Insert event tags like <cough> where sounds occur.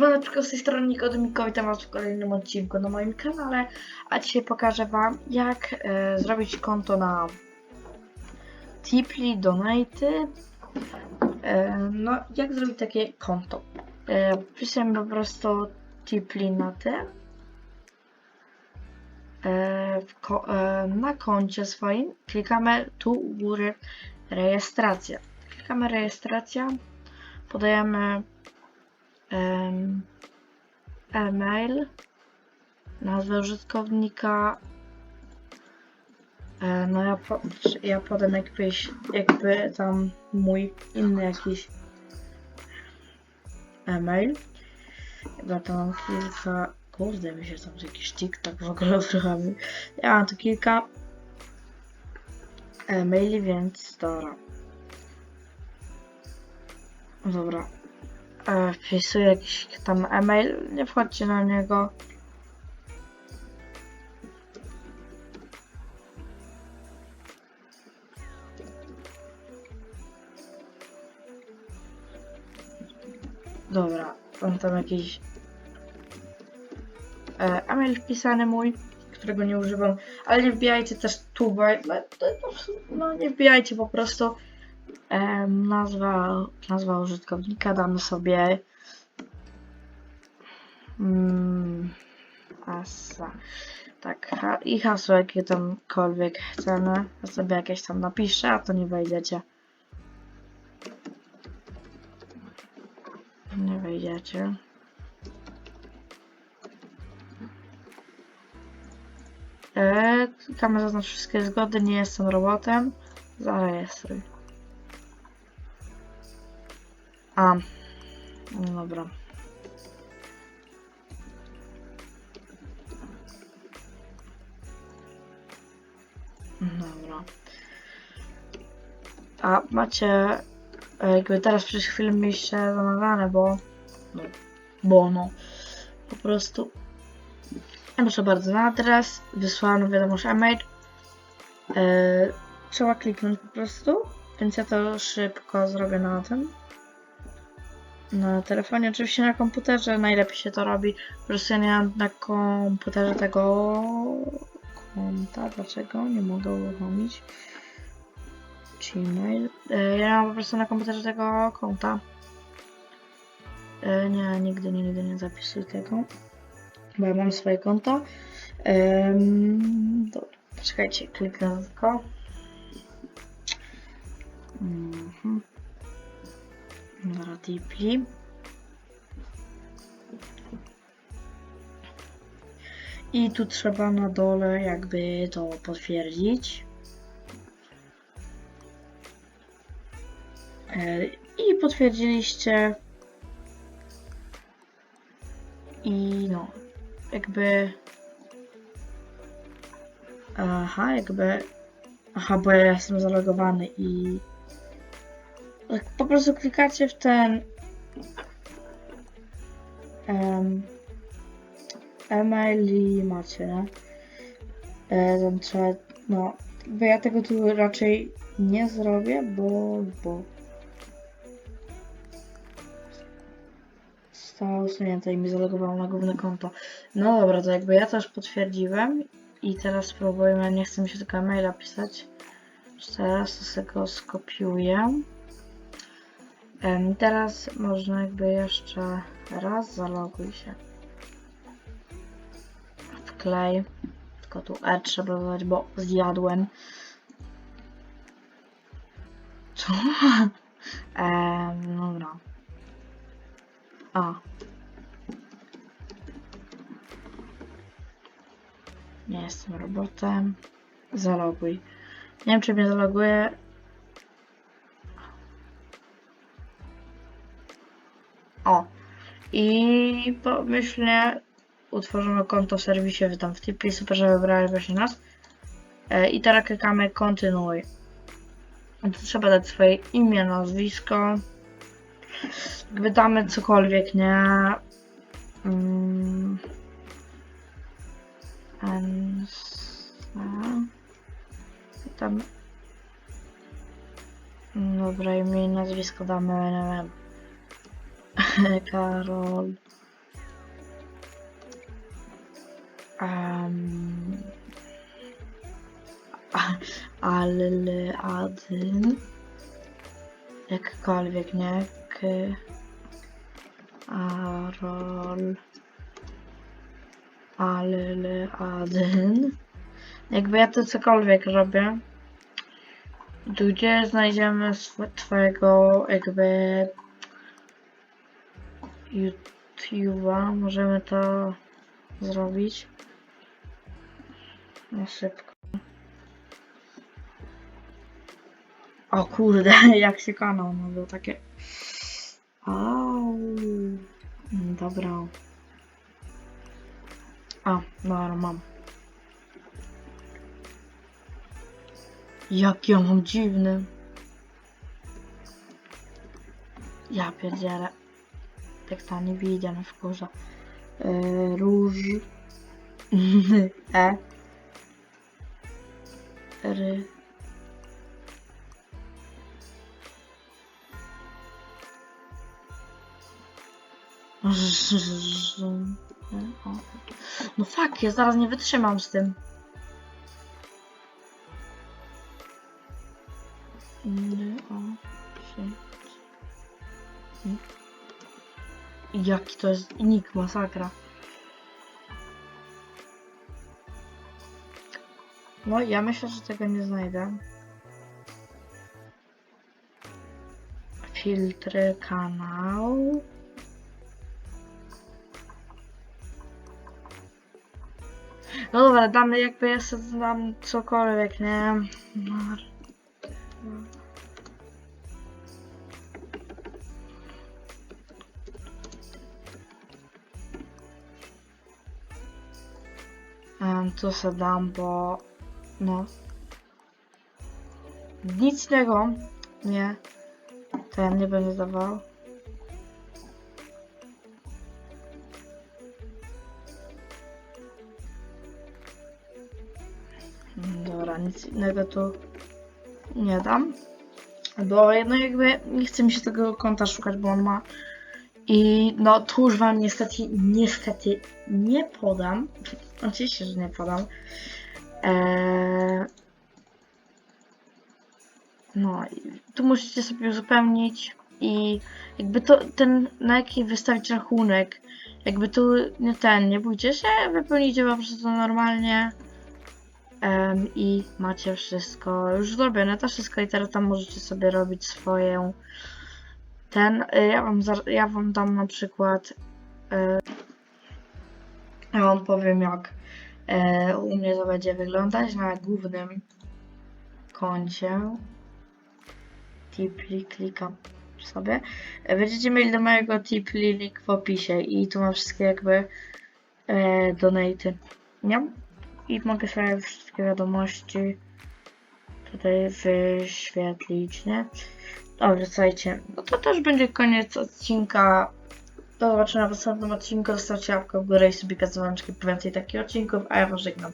Siemaneczko, z tej strony Nikodemiko, witam was w kolejnym odcinku na moim kanale, a dzisiaj pokażę wam jak e, zrobić konto na Tipli, Donaty, e, no jak zrobić takie konto. E, po prostu Tipli na ty e, ko- e, na koncie swoim, klikamy tu u góry rejestracja, klikamy rejestracja, podajemy em, e-mail, nazwę użytkownika. E, no ja, po, ja podam jakbyś, jakby tam mój inny jakiś e-mail. Chyba to mam kilka. Kurde, mi się tam jakiś TikTok w ogóle odruchami. Ja mam tu kilka e-maili, więc dobra. Dobra, e, wpisuję jakiś tam e-mail, nie wchodźcie na niego. Dobra, mam tam jakiś e, e-mail wpisany mój, którego nie używam, ale nie wbijajcie też tu, bo no, no nie wbijajcie po prostu nazwa, nazwa użytkownika damy sobie mm. Tak, i hasło jakie tamkolwiek chcemy. Ja sobie jakieś tam napiszę, a to nie wejdziecie. Nie wejdziecie. E, klikamy zaznacz wszystkie zgody, nie jestem robotem. Zarejestruj. A, no dobra. Dobra. A macie, e, jakby teraz przez chwilę mieliście zamawiane, bo, no, bo no, po prostu, ja proszę bardzo, na adres, wysłano wiadomość e-mail, e, trzeba kliknąć po prostu, więc ja to szybko zrobię na tym. Na telefonie, oczywiście na komputerze najlepiej się to robi. Po prostu ja nie mam na komputerze tego konta. Dlaczego? Nie mogę uruchomić. Gmail. E, Ja mam po prostu na komputerze tego konta. E, Nie, nigdy, nigdy nie zapisuj tego. Bo ja mam swoje konto. Dobra, poczekajcie, kliknę tylko. Mhm. Deeply. I tu trzeba na dole jakby to potwierdzić. E, I potwierdziliście. I no, jakby. Aha, jakby. Aha, bo ja jestem zalogowany i po prostu klikacie w ten em, e-mail i macie, nie? E, trzeba, no, bo ja tego tu raczej nie zrobię, bo, bo zostało usunięte i mi zalogowało na główne konto. No dobra, to jakby ja też potwierdziłem i teraz spróbujemy, nie chcę mi się tylko e-maila pisać. Teraz to sobie go skopiuję. Teraz można jakby jeszcze raz zaloguj się. Wklej. Tylko tu E trzeba dodać, bo zjadłem. Co? <laughs> Em, dobra. A. Nie jestem robotem. Zaloguj. Nie wiem, czy mnie zaloguje. I pomyślnie utworzono konto w serwisie wy tam w Tipli, super, że wybrałeś właśnie nas. E, I teraz klikamy kontynuuj. Trzeba dać swoje imię, nazwisko. Jakby damy cokolwiek, nie? Mm. Tam. Dobra, imię i nazwisko damy, nie wiem. <laughs> Karol. Um, <laughs> Al-Adyn. Jakkolwiek, nie? K Arol. Al-Adyn. Jakby ja to cokolwiek robię, tu gdzie znajdziemy swojego jakby YouTube'a? Możemy to zrobić na szybko. O kurde, <laughs> jak się kanał, no było takie. Au. Dobra. A, dobra, mam. Jaki ja mam dziwny. Ja pierdzielę. Ta nie widzę na wkurza. Yy, róż. e. Ry. No fuck, ja zaraz nie wytrzymam z tym. O. Jaki to jest nick, masakra. No, ja myślę, że tego nie znajdę. Filtry kanał. No dobra, damy jakby ja sobie dam cokolwiek, nie? Tu se dam, bo no. Nic tego nie. Ten nie będzie dawał. Dobra, nic innego tu nie dam. Bo no jakby nie chce mi się tego konta szukać, bo on ma. I no tu już wam niestety, niestety nie podam. Oczywiście, że nie podam. Eee, no, tu musicie sobie uzupełnić i jakby to ten, na jaki wystawić rachunek. Jakby tu nie ten, nie bójcie się, wypełnijcie po prostu to normalnie. Em, I macie wszystko już zrobione, to wszystko i teraz tam możecie sobie robić swoją ten, y, ja wam, ja wam dam na przykład y, ja wam powiem jak e, u mnie to będzie wyglądać na głównym koncie Tipli klikam sobie będziecie mieli do mojego Tipli link w opisie i tu mam wszystkie jakby e, donaty nie? i mogę sobie wszystkie wiadomości tutaj wyświetlić, nie? Dobra, słuchajcie, no to też będzie koniec odcinka. Do zobaczenia w następnym odcinku. Zostawcie łapkę w górę i sobie dzwoneczki po więcej takich odcinków, a ja was żegnam.